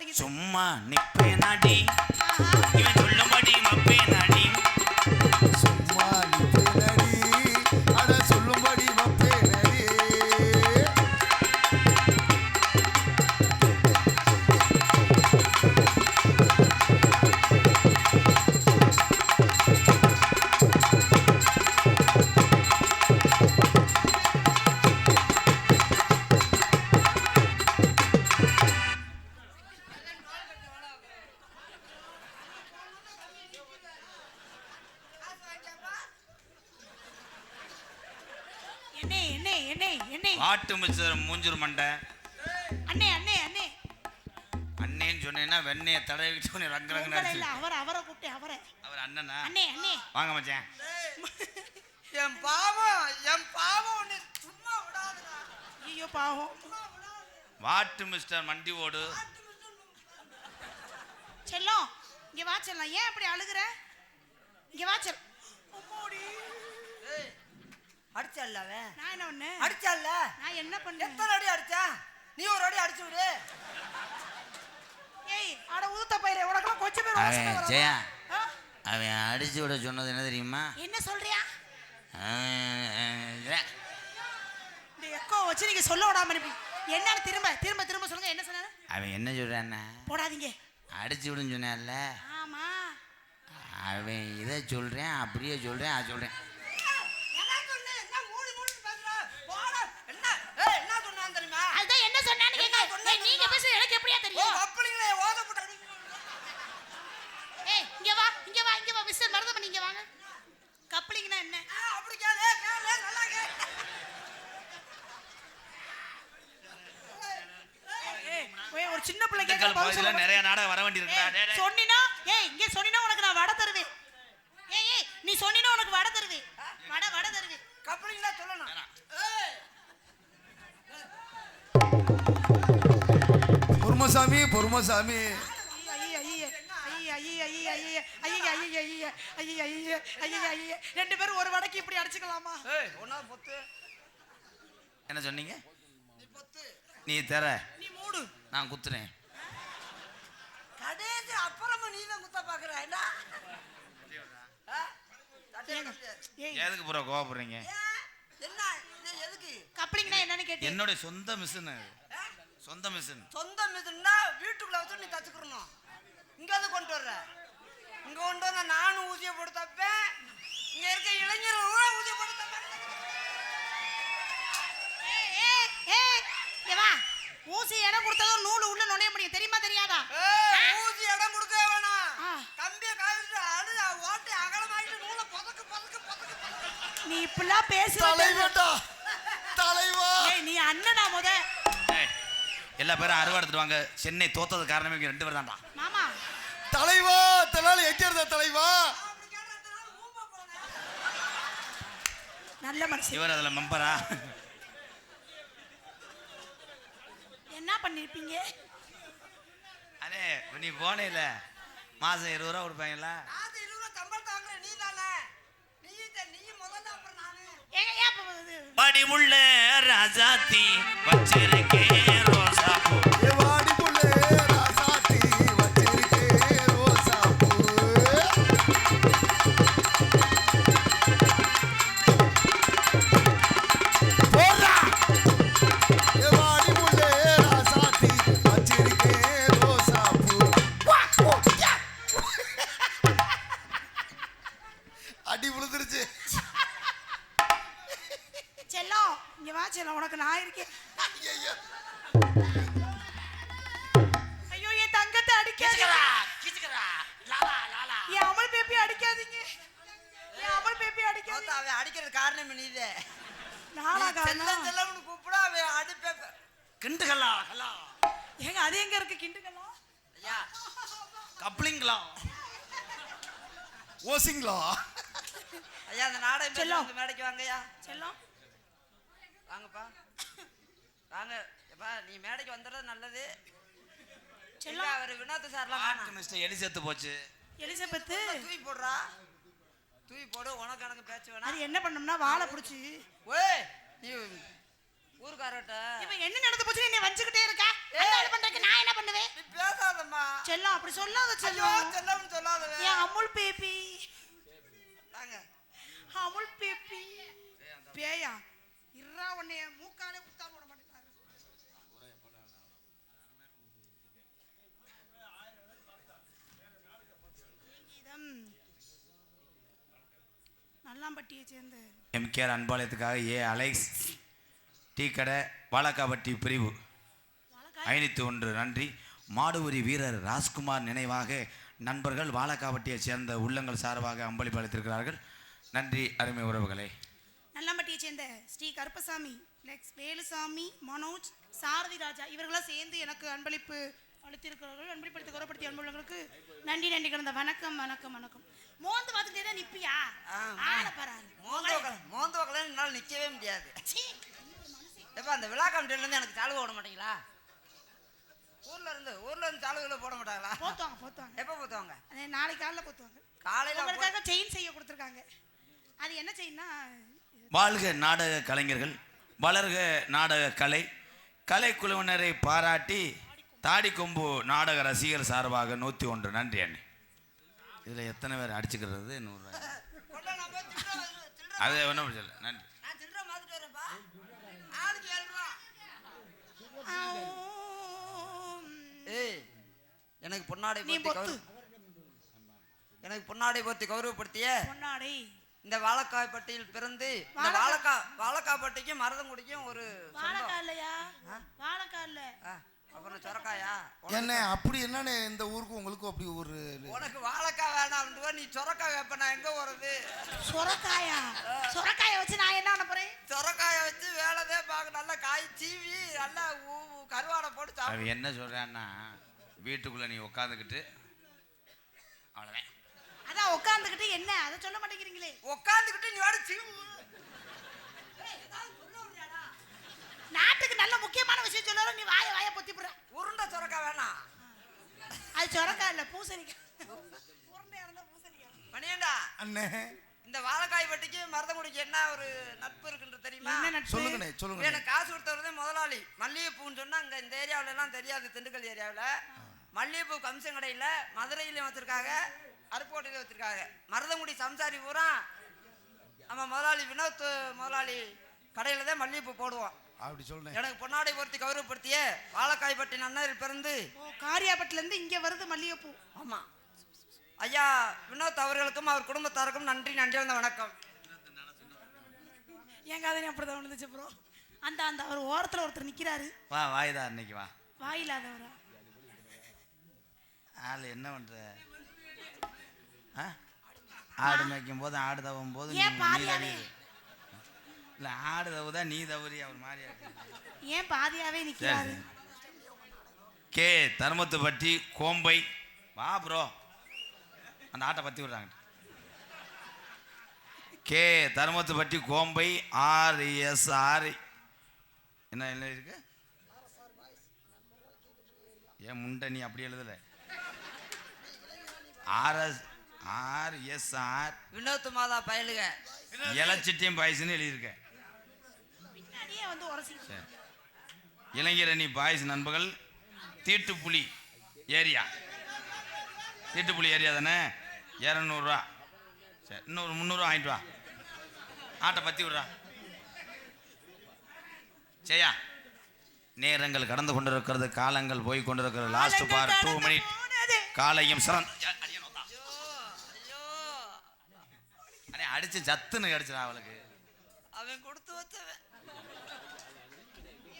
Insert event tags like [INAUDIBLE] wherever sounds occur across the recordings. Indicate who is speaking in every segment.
Speaker 1: மாட்டேங்குது
Speaker 2: சும்மா நிப்பேன் நாடி இவன் சொல்லும்படி மப்பேன் நாடி பாட்டு மிச்சர் மூஞ்சூர் மண்டை.
Speaker 1: அண்ணே அண்ணே அண்ணே.
Speaker 2: அண்ணேன்னு சொன்னேன்னா வெண்ணைய தடவிட்டு உன்னை ரங்க ரங்க
Speaker 1: அவரை அவரை கூப்பிட்டேன் அவரை.
Speaker 2: அவர் அண்ணனா?
Speaker 1: அண்ணே அண்ணே.
Speaker 2: வாங்க மச்சான்.
Speaker 3: என் பாவம் என் பாவம் உன்னை சும்மா விடாதுடா.
Speaker 1: ஐயோ பாவம்.
Speaker 2: வாட்டு மிஸ்டர் மண்டி ஓடு.
Speaker 1: செல்லம் இங்க வா செல்லம். ஏன் அப்படி அழுகுற? இங்க வா செல்லம்.
Speaker 3: ஏய் அடிச்சல்ல அவன்
Speaker 1: நான் என்ன பண்ணேன்
Speaker 3: அடிச்சல்ல
Speaker 1: நான் என்ன பண்ணேன்
Speaker 3: எத்தனை அடி அடிச்சா? நீ ஒரு அடி அடிச்சு விடு.
Speaker 1: ஏய் அட உதுத்த பயிரே உனக்கெல்லாம் கொஞ்சம் பேர் வாசனை
Speaker 2: அவன்? ஜெயா? அவன் அடிச்சு விட சொன்னது என்ன தெரியுமா?
Speaker 1: என்ன சொல்றியா? இந்த எக்கோ வச்சு நீங்க சொல்ல விடாம என்னன்னு திரும்ப திரும்ப திரும்ப சொல்லுங்க என்ன சொன்னாரு?
Speaker 2: அவன் என்ன சொல்றான்னா?
Speaker 1: போடாதீங்க.
Speaker 2: அடிச்சு விடுன்னு சொன்னான்ல
Speaker 1: ஆமா.
Speaker 2: அவன் இதை சொல்றேன் அப்படியே சொல்றேன் அது சொல்றேன்
Speaker 3: என்ன சொன்ன என்ன மூடி மூடி பேசுற போடா என்ன ஏய் என்ன சொன்னான் தெரியுமா
Speaker 1: அதுதான் என்ன சொன்னான்னு
Speaker 3: என்ன
Speaker 1: கேட்க
Speaker 3: சொன்னா
Speaker 1: ஏய், நீங்க பேச எனக்கு எப்படியா
Speaker 3: ஓ
Speaker 1: தெரியும்
Speaker 3: கப்பலிங்களே ஓதப்பட்ட அடி
Speaker 1: ஏய் இங்க வா இங்க வா இங்க வா மிஸ்டர் மருதமணி இங்க வாங்க கப்ளிங்னா என்ன
Speaker 3: ஆ, அப்படி கேளு கேளு நல்லா கேளு
Speaker 1: ஏய் ஏய், ஒரு சின்ன பிள்ளை கேட்க
Speaker 2: திண்டுக்கல்
Speaker 1: பதில் சொல்ல
Speaker 2: பகுதியில் நிறைய நாடகம் வர வேண்டியிருக்குடா. டேய், டேய்.
Speaker 1: சொன்னினா ஏய் இங்க சொன்னினா உனக்கு நான் வடை தருவேன். ஏய் ஏய் நீ சொன்னினா உனக்கு வடை தருவேன். வடை வடை தருவேன்.
Speaker 3: கப்பலிங்களா சொல்லணும்.
Speaker 4: பொறுமசாமி பொறுமசாமி.
Speaker 1: ரெண்டு பேரும் ஒரு வடக்கு இப்படி அடிச்சுக்கலாமா
Speaker 2: என்ன சொன்னீங்க?
Speaker 3: நீ
Speaker 2: தர. நான் குத்துறேன்.
Speaker 3: கடைசி அப்புறமா நீ தான் குத்த பாக்குற
Speaker 2: எதுக்கு பூரா கோவப்படுறீங்க?
Speaker 3: என்ன இது எதுக்கு?
Speaker 1: கப்ளிங்னா என்னன்னு கேட்டேன்
Speaker 2: என்னுடைய சொந்த மிஷின்? சொந்த மிஷின்.
Speaker 3: சொந்த மிதுன்னா வீட்டுக்குள்ள வச்சு நீ தச்சுக்கிறணும் இங்க வந்து கொண்டு வர்ற. இங்க கொண்டு வந்தா நானும் ஊசியை போட்டு தப்பேன். இங்க இருக்க இளைஞர்கள் ஊசியை போட்டு தப்பேன்
Speaker 1: ஏய் ஏய் ஏய். இங்க வா ஊசி இடம் கொடுத்ததும் நூல் உள்ள நுழைய முடியும். தெரியுமா தெரியாதா?
Speaker 3: ஊசி இடம் கொடுக்க வேணாம். கம்பியை காய்ச்சி அடு ஓட்டி அகலமாயிட்டு நூலை பதக்கு பதக்கு பதக்கு.
Speaker 1: நீ இப்படிலாம் பேசுற
Speaker 4: தலைவட்டா தலைவா.
Speaker 1: ஏய் நீ அண்ணனா முத.
Speaker 2: எல்லா பேரும் அறுவடை எடுத்துட்டு வாங்க. சென்னை தோத்தது காரணமே இவங்க ரெண்டு பேர் தான்டா
Speaker 1: மாமா.
Speaker 4: தலைவா தலால எங்க இருந்த தலைவா.
Speaker 1: நல்ல மனுஷன்.
Speaker 2: இவர் அதில் மெம்பரா?
Speaker 1: என்ன பண்ணிருப்பீங்க?
Speaker 2: அடே நீ போனேல. மாசம் இருபது ரூபா கொடுப்பாங்கல்ல?
Speaker 3: நாத்து இருபது ரூபா
Speaker 2: கிண்டுகளா, ஹலா.
Speaker 1: ஏங்க அது எங்க இருக்கு? கிண்டுக்கலாம்
Speaker 3: ஐயா
Speaker 2: கப்ளிங்களா.
Speaker 4: ஓசிங்களா?
Speaker 3: ஐயா அந்த நாடகம்
Speaker 1: செல்லம்.
Speaker 3: மேடைக்கு வாங்கய்யா
Speaker 1: செல்லம்.
Speaker 3: வாங்கப்பா. வாங்க. எப்பா நீ மேடைக்கு வந்துடுறது நல்லது.
Speaker 1: செல்லம்.
Speaker 3: அவரு வினோத் சார்லாம் வேணாம்.
Speaker 2: மிஸ்டர் எலி செத்து போச்சு.
Speaker 1: எலிசபெத்து?
Speaker 3: தூக்கி போடுறா தூக்கி போடு உனக்கு எனக்கு பேச்சு வேணாம்.
Speaker 1: அது என்ன பண்ணோம்னா வாழை பிடிச்சி.
Speaker 3: ஓய் நீ
Speaker 1: இப்ப என்ன நடந்து போச்சு நீ வஞ்சுக்கிட்டே இருக்கா? அந்த ஆளு பண்றதுக்கு நான் என்ன பண்ணுவேன்?
Speaker 3: நீ பேசாத
Speaker 1: செல்லம் அப்படி சொல்லாத செல்லம்.
Speaker 3: செல்லம்னு சொல்லாத
Speaker 1: அமுல் பேபி?
Speaker 3: தாங்க
Speaker 1: அமுல் பேபி. பேயா? இறா உன்னைய மூக்காலே குத்தா போட மாட்டேங்கிறாரு கீதம் நல்லாம்பட்டியை சேர்ந்த.
Speaker 2: எம்கேஆர் அன்பாலயத்துக்காக ஏ அலெக்ஸ் டீ கடை வாழக்காப்பட்டி பிரிவு. ஐநூற்றி ஒன்று. நன்றி. மாடுபுரி வீரர் ராஜ்குமார் நினைவாக நண்பர்கள் வாழக்காப்பட்டியைச் சேர்ந்த உள்ளங்கள் சார்பாக அம்பளிப்பு அளித்திருக்கிறார்கள். நன்றி அருமை உறவுகளே.
Speaker 1: நல்லாம்பட்டியை சேர்ந்த ஸ்ரீ கருப்பசாமி லெக்ஸ் வேலுசாமி மனோஜ் சாரதி ராஜா இவர்களாம் சேர்ந்து எனக்கு அன்பளிப்பு அளித்திருக்கிறார்கள். அன்பளிப்படுத்தி குறப்படுத்தி அன்புள்ளவங்களுக்கு நன்றி நன்றி கிடந்த வணக்கம் வணக்கம் வணக்கம். மோந்து பார்த்துட்டே தான் நிப்பியா? ஆளை பராது
Speaker 3: மோந்த உக்கல மோந்த உக்கல என்னால் நிற்கவே முடியாது. எப்ப அந்த விழா கமிட்டில இருந்து எனக்கு சாலுவை போட மாட்டீங்களா? ஊர்ல இருந்து ஊர்ல இருந்து சாலுகளை போட மாட்டாங்களா?
Speaker 1: போத்துவாங்க போத்துவாங்க.
Speaker 3: எப்ப போத்துவாங்க?
Speaker 1: நாளைக்கு காலைல போத்துவாங்க.
Speaker 3: காலையில
Speaker 1: உங்களுக்காக செயின் செய்ய கொடுத்துருக்காங்க. அது என்ன செயின்னா
Speaker 2: வாழ்க நாடக கலைஞர்கள் வளர்க நாடக கலை கலைக்குழுவினரை பாராட்டி தாடிக்கொம்பு நாடக ரசிகர் சார்பாக நூற்றி ஒன்று. நன்றி அண்ணி. இதில் எத்தனை பேர் அடிச்சுக்கிறது? நூறு அது ஒன்றும். நன்றி
Speaker 3: நான் சில்லறை மாத்திட்டு வரேன்ப்பா. ஆளுக்கு ஏழு ரூபா. ஏய், எனக்கு பொன்னாடை போர்த்தி எனக்கு பொன்னாடை போர்த்தி கௌரவப்படுத்திய?
Speaker 1: பொன்னாடை.
Speaker 3: இந்த வாழக்காய்பட்டியில் பிறந்து இந்த
Speaker 1: வாழைக்காய்.
Speaker 3: வாழக்கா வாழக்காய்பட்டிக்கும் மருதங்குடிக்கும் ஒரு
Speaker 1: வாழைக்காய் இல்லையா? வாழைக்காய் இல்ல.
Speaker 3: அப்புறம் சொரக்காயா?
Speaker 4: என்ன அப்படி என்னன்னு இந்த ஊருக்கு உங்களுக்கும் அப்படி ஒரு
Speaker 3: உனக்கு வாழைக்காய் வேணாம் நீ சொரக்காய் வைப்ப நான் எங்க போறது?
Speaker 1: சொரக்காயா? சொரக்காயை வச்சு நான் என்ன பண்ண போறேன்?
Speaker 3: சொரக்காயை வச்சு வேலைதே பார்க்க நல்லா காய் சீவி நல்லா கருவாடை போட்டு
Speaker 2: என்ன சொல்கிறான்னா வீட்டுக்குள்ளே நீ உட்காந்துக்கிட்டு அவ்வளோதான்
Speaker 1: அதான் உட்காந்துக்கிட்டு என்ன? அதை சொல்ல மாட்டேங்கிறீங்களே.
Speaker 3: உட்காந்துக்கிட்டு நீ வாட
Speaker 1: நாட்டுக்கு நல்ல முக்கியமான விஷயம் சொல்லுறோம் நீ வாய வாய பொத்தி போடுற
Speaker 3: உருண்டை சொரக்காய் வேணாம்
Speaker 1: அது சொரக்காய் இல்ல பூசணிக்காய் உருண்டையா இருந்தா பூசணிக்காய்
Speaker 3: மணியண்டா
Speaker 4: அண்ணே.
Speaker 3: இந்த வாழைக்காய் பட்டிக்கு மருதங்குடிக்கு என்ன ஒரு நட்பு இருக்குன்னு தெரியுமா?
Speaker 4: சொல்லுங்கண்ணே சொல்லுங்க
Speaker 3: எனக்கு காசு கொடுத்தவர் முதலாளி. மல்லிகைப்பூன்னு சொன்னா அங்க இந்த ஏரியாவுல எல்லாம் தெரியாது திண்டுக்கல் ஏரியாவுல. மல்லிகைப்பூ கம்சன் கடையில மதுரையிலயும் வச்சிருக்காங்க அருப்புக்கோட்டையில வச்சிருக்காங்க. மருதங்குடி சம்சாரி பூரா நம்ம முதலாளி வினோத் முதலாளி கடையில தான் மல்லிகைப்பூ போடுவோம்.
Speaker 4: அப்படி சொல்லுங்க
Speaker 3: எனக்கு பொன்னாடை பொருத்தி கௌரவப்படுத்திய வாழைக்காய்பட்டி நன்னரில் பிறந்து.
Speaker 1: ஓ காரியாபட்டில இருந்து இங்க வருது மல்லிகைப்பூ.
Speaker 3: ஆமா. ஐயா வினோத் அவர்களுக்கும் அவர் குடும்பத்தாருக்கும் நன்றி நன்றி வந்த வணக்கம்.
Speaker 1: என் கதை அப்படிதான் விழுந்துச்சு ப்ரோ அந்த அந்த அவர் ஓரத்துல ஒருத்தர் நிக்கிறாரு.
Speaker 2: வா வாய்தா இன்னைக்கு வா.
Speaker 1: வாயில்லாதவரா
Speaker 2: ஆள் என்ன பண்ணுற ஆ? ஆடு மேய்க்கும் போது ஆடு தவும் போது இல்லை ஆடு தவுதா நீ தவறி அவர் இருக்கு.
Speaker 1: ஏன் பாதியாவே
Speaker 2: சரி. கே தர்மத்துப்பட்டி கோம்பை. வா ப்ரோ அந்த ஆட்டை பற்றி விடுறாங்க. K Dharmathupatti Kombai R S R. என்ன என்ன இருக்கு? ஏன் முண்டை நீ அப்படி எழுதல? R S R S R
Speaker 3: Vinod மாதா பயலுக.
Speaker 2: இலச்சிட்டியம் பாய்ஸ்னு சரி. இளைஞரணி பாய்ஸ் நண்பர்கள் தீட்டுப்புலி ஏரியா. தீட்டுப்புலி ஏரியா தானே? இரநூறுவா சரி இன்னொரு முந்நூறுவா வாங்கிட்டு வா. ஆட்டை பற்றி விட்றா. சரியா நேரங்கள் கடந்து கொண்டிருக்கிறது காலங்கள் போய் கொண்டிருக்கிறது. லாஸ்ட் பார் டூ மினிட் காலையும் சிறந்த அடிச்சு சத்துன்னு கிடச்சிடா அவளுக்கு.
Speaker 3: அவன் கொடுத்து வச்சவன்.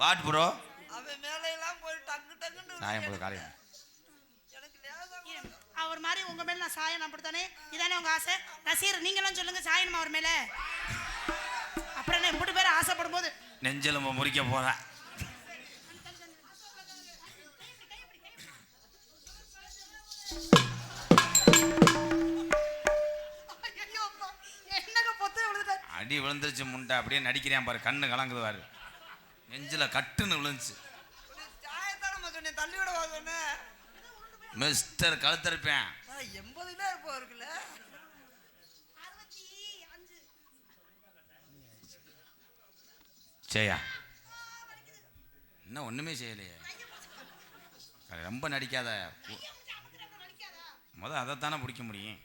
Speaker 2: What bro?
Speaker 3: அவன் மேலையெல்லாம் போய் டக்கு டக்குன்னு
Speaker 2: சாயம் போது காலையில்.
Speaker 3: எனக்கு லேசா
Speaker 1: அவர் மாதிரி உங்க மேல நான் சாயணும் அப்படித்தானே இதானே உங்க ஆசை? ரசீர் நீங்களும் சொல்லுங்க சாயணும் அவர் மேல. அப்புறம் என்ன இப்படி பேர் ஆசைப்படும் போது
Speaker 2: நெஞ்செலும்பு முறிக்க போறா. அடி விழுந்துருச்சு முண்டை அப்படியே நடிக்கிறேன் பாரு கண்ணு கலங்குதுவாரு நெஞ்சில் கட்டுன்னு விழுந்துச்சு. மிஸ்டர் கழுத்திருப்பேன்
Speaker 3: எண்பதுல இருப்போம் இருக்குல்ல
Speaker 2: செய்யா என்ன ஒன்றுமே செய்யலையே ரொம்ப நடிக்காத. முத அதைத்தானே பிடிக்க முடியும்.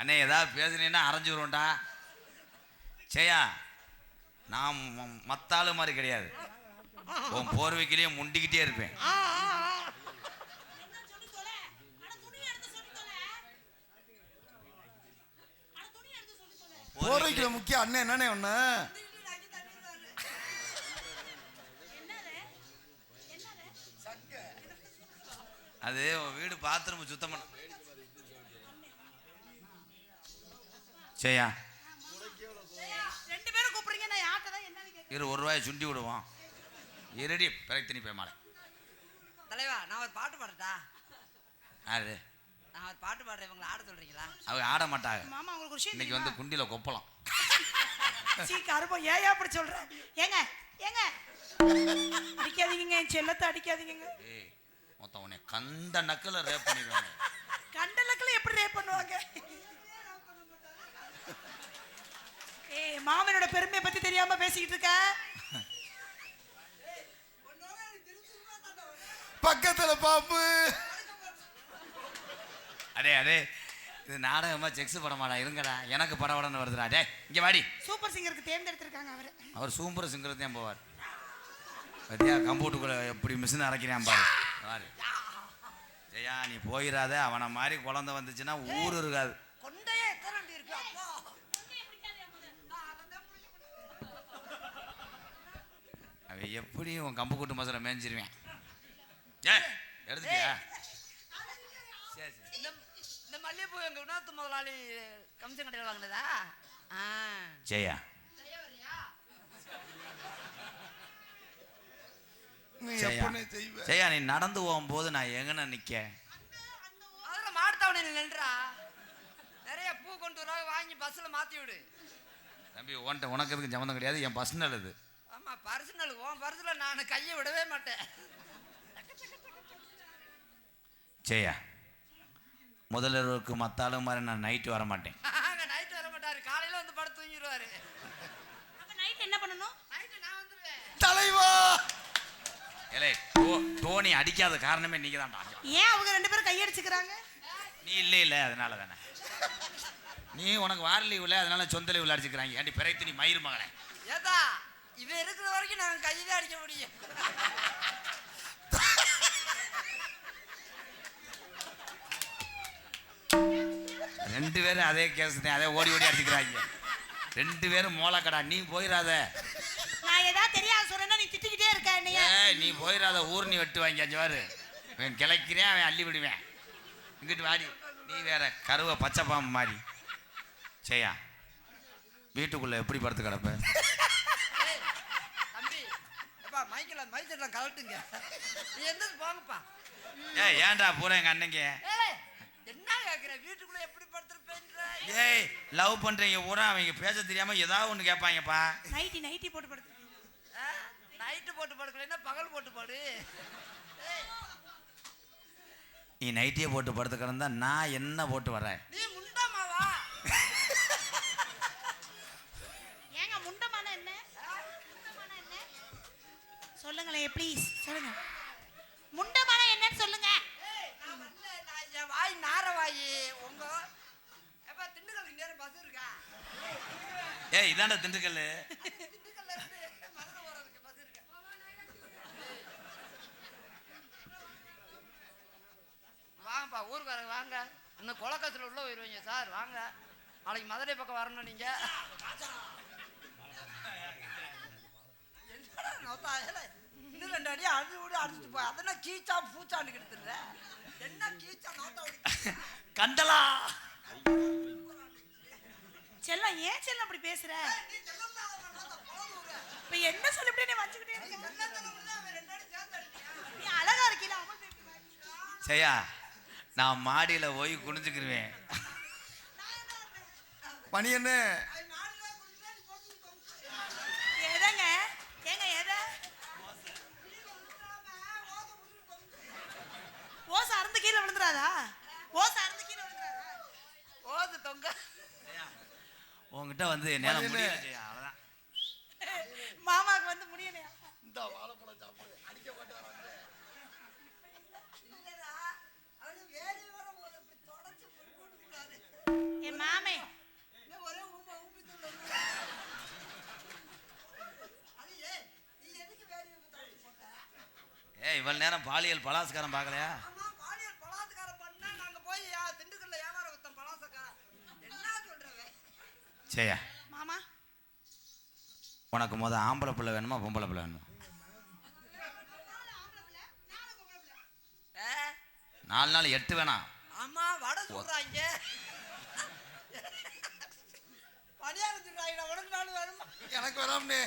Speaker 2: அண்ணே ஏதாவது பேசுனீன்னா அரைஞ்சு வருவோம்டா செய்யா நான் ம- மத்த ஆளு மாதிரி கிடையாது. உன் போர்வைக்கிலேயே முண்டிக்கிட்டே இருப்பேன்.
Speaker 4: போர்வைக்கிற முக்கியம் அண்ணன் என்னண்ணே ஒண்ணு
Speaker 2: அது உன் வீடு பாத்ரூம் சுத்தம் பண்ண செய்யா
Speaker 1: ரெண்டு பேரும் கூப்பிடுறீங்க நான் யார்கிட்ட தான் கேட்க
Speaker 2: இரு ஒரு ரூபாயை சுண்டி விடுவோம். இருடி பிரயத்தனி போய் மாலை.
Speaker 3: தலைவா நான் ஒரு பாட்டு பாடட்டா?
Speaker 2: யாரு?
Speaker 3: நான் ஒரு பாட்டு பாடுறேன் இவங்களை ஆட சொல்றீங்களா?
Speaker 2: அவங்க ஆட மாட்டாங்க.
Speaker 1: மாமா உங்களுக்கு ஒரு விஷயம்
Speaker 2: இன்னைக்கு வந்து குண்டில கொப்பலாம்
Speaker 1: சீ கருப்பம் ஏன் அப்படி சொல்ற? ஏங்க ஏங்க? அடிக்காதீங்க என் செல்லத்தை அடிக்காதீங்க
Speaker 2: ஏய் மொத்தம் உன்னை கந்த நக்கில் ரேப் பண்ணிடுவாங்க.
Speaker 1: கண்டலக்கில் எப்படி ரேப் பண்ணுவாங்க? ஏய் மாமனோட பெருமையை பத்தி தெரியாம பேசிக்கிட்டு இருக்க?
Speaker 4: பக்கத்துல பாம்பு
Speaker 2: அடே அடே இது நாடகமா செக்ஸ் படமாடா இருங்கடா. எனக்கு படம் படம்னு வருதுடா. டே இங்க வாடி.
Speaker 1: சூப்பர் சிங்கருக்கு தேர்ந்தெடுத்திருக்காங்க அவரை.
Speaker 2: அவர் சூம்பர சிங்கரத்து தான் போவார். பத்தியா கம்ப்யூட்டருக்குள்ள எப்படி மிஷின் அரைக்கிறான் பாரு. பாரு. ஜெயா நீ போயிடாத அவனை மாதிரி குழந்தை வந்துச்சுன்னா ஊர் இருக்காது.
Speaker 3: கொண்டையே எத்தனை இருக்கு அப்பா.
Speaker 2: எப்படி உன் கம்பு கூட்டு மசாலா மேய்ஞ்சிருவேன். ஏ எடுத்துட்டியா சரி சரி.
Speaker 3: இந்த இந்த மல்லிகைப்பூ எங்க வினோத் முதலாளி கம்சன் கடையில் வாங்கினதா? ஆ.
Speaker 2: ஜெயா.
Speaker 4: நீ
Speaker 2: ஜெயா. நீ நடந்து போகும்போது நான் எங்கன நிக்க?
Speaker 3: அதில் மாட்டுத்தாவணையில் நின்றா நிறைய பூ கொண்டு வர வாங்கி பஸ்ஸில் மாற்றி விடு.
Speaker 2: தம்பி உன்ட்ட உனக்கு எதுக்கு சம்மந்தம் கிடையாது என் பர்சனல் இது
Speaker 3: ஆமா பர்சனல் உன் பர்சனில் நான் கையை விடவே மாட்டேன்.
Speaker 2: ஜெயா முதல்வருக்கு மத்தாலும் மாதிரி நான் நைட்டு வர மாட்டேன்
Speaker 3: நைட்டு வர மாட்டாரு காலையில் வந்து படுத்து தூங்கிடுவாரு
Speaker 1: அப்ப நைட் என்ன பண்ணணும்?
Speaker 3: நைட்டு நான் வந்துடுவேன்
Speaker 4: தலைவா!
Speaker 2: ஏலே டோனி அடிக்காத காரணமே நீங்க தான்டா
Speaker 1: ஏன் அவங்க ரெண்டு பேரும் கையடிச்சுக்கிறாங்க?
Speaker 2: நீ இல்லை இல்லை அதனால தானே. நீ உனக்கு வார லீவ் இல்லை அதனால சொந்த லீவில் அடிச்சுக்கிறாங்க. ஏன்டி பிறகு நீ மயிர் மகளே.
Speaker 3: ஏதா? இவன் இருக்கிற வரைக்கும் நாங்கள் கையிலே அடிக்க முடியும்.
Speaker 2: ரெண்டு பேரும் அதே கேஸ் தான் அதே ஓடி ஓடி அடிச்சுக்கிறாங்க. ரெண்டு பேரும் மோளக்கடா நீ போயிடாத
Speaker 1: நான் ஏதாவது தெரியாத சொன்னா நீ திட்டிக்கிட்டே இருக்க என்னைய.
Speaker 2: நீ போயிடாத ஊர் நீ வெட்டு வாங்கி அஞ்சு வாரு அவன் கிளைக்கிறேன் அவன் அள்ளி விடுவேன். இங்கிட்டு வாடி நீ வேற கருவை பச்சை பாம்பு மாதிரி செய்யா வீட்டுக்குள்ள எப்படி படுத்து கிடப்ப
Speaker 3: ஏய், தம்பி எப்பா மைக்கில் நீ எந்த போங்கப்பா.
Speaker 2: ஏய் ஏன்டா பூரா எங்க அண்ணங்க
Speaker 3: ஏய் என்ன கேட்குற வீட்டுக்குள்ளே எப்படி படுத்துருப்பேன்ற?
Speaker 2: ஏய் லவ் பண்றீங்க பூரா அவங்க பேச தெரியாம ஏதாவது ஒன்று கேட்பாங்கப்பா.
Speaker 1: நைட்டி நைட்டி போட்டு படுத்து
Speaker 3: நைட்டு போட்டு படுக்கலைன்னா பகல் போட்டு படு?
Speaker 2: நீ நைட்டியே போட்டு படுத்து கிடந்தா நான் என்ன போட்டு வரேன்
Speaker 3: நீ முண்டாமாவா
Speaker 1: சொல்லுங்களேன் ப்ளீஸ் சொல்லுங்க. முண்டமான என்னன்னு சொல்லுங்க.
Speaker 3: ஏய், நான் வரல, நான் என் வாய் நார வாய் உங்க எப்பா திண்டுக்கல் நேரம் பஸ் இருக்கா?
Speaker 2: ஏய் இதாண்டா திண்டுக்கல்
Speaker 3: திண்டுக்கல்ல இருந்து மதுரை போறதுக்கு பஸ் இருக்கா? வாங்கப்பா ஊருக்காரங்க வாங்க. இன்னும் கொலக்கத்தில் உள்ள போயிடுவீங்க சார் வாங்க. நாளைக்கு மதுரை பக்கம் வரணும் நீங்க. [LAUGHS] என்னடா நோத்தா, ஏலே, இன்னும் ரெண்டு அடி அடி விடு அடிச்சுட்டு போய் அதென்ன கீச்சா பூச்சாண்டு கிடத்துற என்ன கீச்சா நோத்தா.
Speaker 2: கண்டலா.
Speaker 1: செல்லம் ஏன் செல்லம் அப்படி பேசுற. இப்ப என்ன சொல்லிவிட்டே நீ வச்சுக்கிட்டே? நீ அழகா இருக்கீல.
Speaker 2: செய்யா நான் மாடியில போய் குனிஞ்சுக்கிருவேன்.
Speaker 4: மணி என்ன?
Speaker 2: என்கிட்ட வந்து நேரம் முடியலையா அவ்வளோதான்
Speaker 1: மாமாக்கு வந்து முடியலையா?
Speaker 4: என் மாமே.
Speaker 2: ஏய் ஊம்பா இவ்வளவு நேரம் பாலியல் பலாஸ்காரம் பார்க்கலையா? சரியா
Speaker 1: மாமா.
Speaker 2: உனக்கு முத ஆம்பளை பிள்ளை வேணுமா பொம்பளை பிள்ளை வேணுமா?
Speaker 3: ஏ,
Speaker 2: நாலு நாள் எட்டு வேணாம்
Speaker 3: ஆமா வடை சொல்றாங்க பணியாரம் சொல்றாங்க உனக்கு நாலு வேணுமா?
Speaker 4: எனக்கு வராமனே